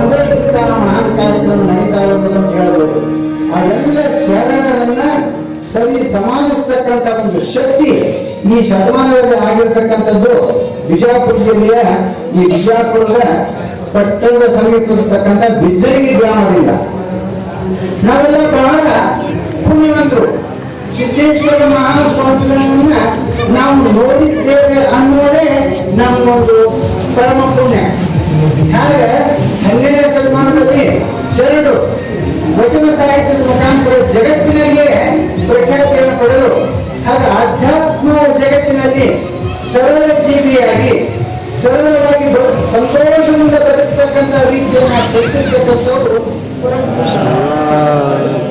ಒಂದೇ ದಿನ ಮಹಾನ್ ಕಾರ್ಯಕ್ರಮ ನಡೀತಾ ಇರೋದಿಲ್ಲ ಅಂತ ಹೇಳ್ಬೋದು. ಅವೆಲ್ಲ ಶರಣರನ್ನ ಸರಿ ಸಮಾನಿಸ್ತಕ್ಕಂಥ ಒಂದು ಶಕ್ತಿ ಈ ಶತಮಾನದಲ್ಲಿ ಆಗಿರ್ತಕ್ಕಂಥದ್ದು ಬಿಜಾಪುರ ಜಿಲ್ಲೆಯ ಈ ಬಿಜಾಪುರದ ಪಟ್ಟಣದ ಸಮೀಪಿರ್ತಕ್ಕಂಥ ಬಿಜ್ಜರಿಗೆ ಗ್ರಾಮದಿಂದ. ನಾವೆಲ್ಲ ಬಹಳ ಪುಣ್ಯವಂತರು. ಸಿದ್ದೇಶ್ವರ ಮಹಾಸ್ವಾಮಿಗಳನ್ನ ನಾವು ನೋಡಿದ್ದೇವೆ ಅನ್ನೋದೇ ನಮಗೊಂದು ಪರಮ ಪುಣ್ಯ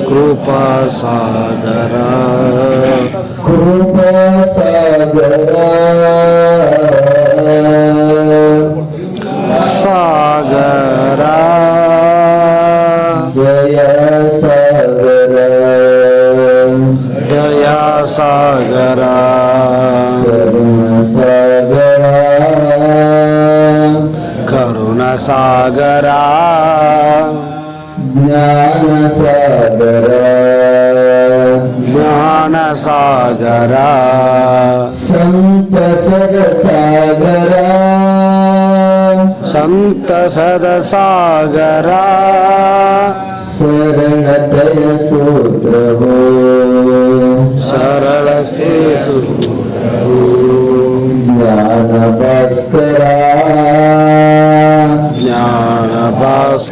कृपा सागर। कृपा सागर। सागर। दया सागर। दया सागरा। गुणसागरा ज्ञानसागरा। ज्ञानसागरा। सन्तसदसागरा। सन्तसदसागरा। सागरा सरलसेतु सद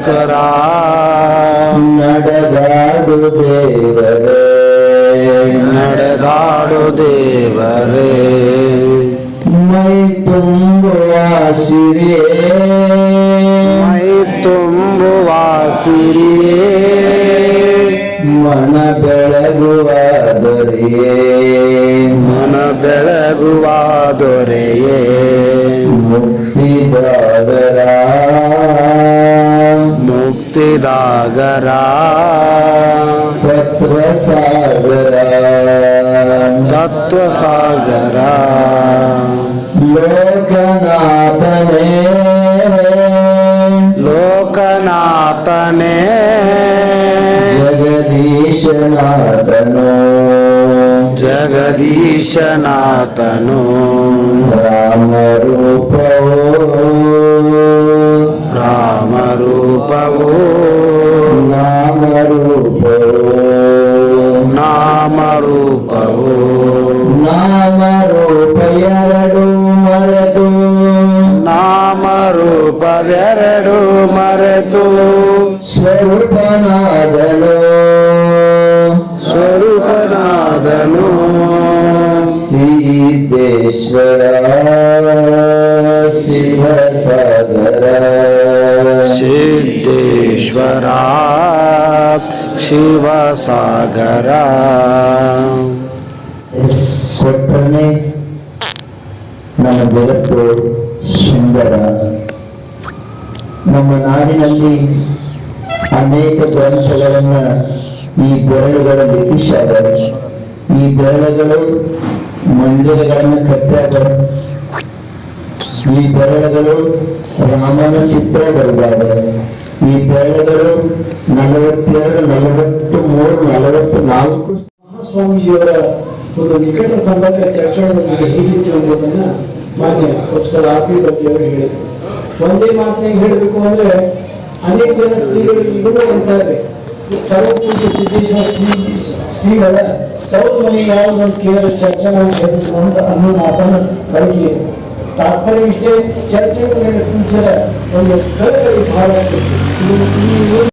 ಭಾಸ್ಕರ ನಡೆದಾಡು ದೇವರೇ ನಡೆದಾಡು ದೇವರೇ ಮೈ ತುಂಬುವ ಸಿರಿಯೇ ಮೈ ತುಂಬುವ ಸಿರಿಯೇ ಮನ ಬೆಳಗುವ ದೊರೆಯೇ ಮನ ಬೆಳಗುವ ದೊರೆಯೇ ಮುಕ್ತಿದಾಗರ ಮುಕ್ತಿದಾಗರ ತತ್ವ ಸಾಗರ ತತ್ವ ಸಾಗರ ಲೋಕನಾಥನೇ. ಲೋಕನಾಥನೇ? ಜಗದೀಶನಾಥನು. ಜಗದೀಶನಾಥನು. రూపము. నామ రూపము నామ రూపము నామ రూపయరడు మరదు నామ రూపవెరడు మరదు స్వరూపనా ಸಿದ್ದೇಶ್ವರ ಶಿವಸಾಗರ ಕೊಟ್ಟನೆ ನಮ್ಮ ಜಗತ್ತು ಸುಂದರ ನಮ್ಮ ನಾಡಿನಲ್ಲಿ ಅನೇಕ ಗ್ರಂಥಗಳನ್ನ ಈ ಬೆರಳುಗಳಲ್ಲಿ ಲಿಖಿಸ್ಯಾರ ಈ ಬೆರಳುಗಳು ಮಂದಿರಗಳನ್ನು ಕಟ್ಟ್ಯಾರ ಈ ಬೆರಳುಗಳು ರಾಮನ ಚಿತ್ರ ಬರೆದಾವೆ ಈ ಬೆಳೆಗಳು ನಲವತ್ತೆರಡು ನಲವತ್ತು ಮೂರು ನಲವತ್ತು ನಾಲ್ಕು ಮಹಾಸ್ವಾಮೀಜಿಯವರ ಒಂದು ನಿಕಟ ಸಂಬಂಧ ಚರ್ಚೆ ಹೇಗಿತ್ತು ಎಂಬುದನ್ನ ಮಾನ್ಯ ಪ್ರೊಫೆಸರ್ ಆರ್ ಪಿ ಅವರು ಹೇಳಿದರು. ಒಂದೇ ಮಾತನ್ನ ಹೇಳಬೇಕು ಅಂದ್ರೆ ಅನೇಕ ಜನ ಶ್ರೀಗಳು ಈಗಲೂ ಅಂತಾರೆ ಸರ್ವಪೂಜೆ ಸಿದ್ದೇಶ್ವರ ಶ್ರೀ, ಶ್ರೀಗಳ ತವರು ಮನೆ ಯಾವುದು ಅಂತ ಕೇಳಿದ್ರೆ ಚರ್ಚೆ ಅಂತ ಅನ್ನೋ ಮಾತನ್ನು ಬಳಕೆ ತಾತ್ಪರ್ಯ ವಿಷಯ ಚರ್ಚೆಗಳು ಪೂಜೆಯ ಒಂದು ಕಳಕಳಿ ಭಾವ ಇದು ಈ ಊರಿನ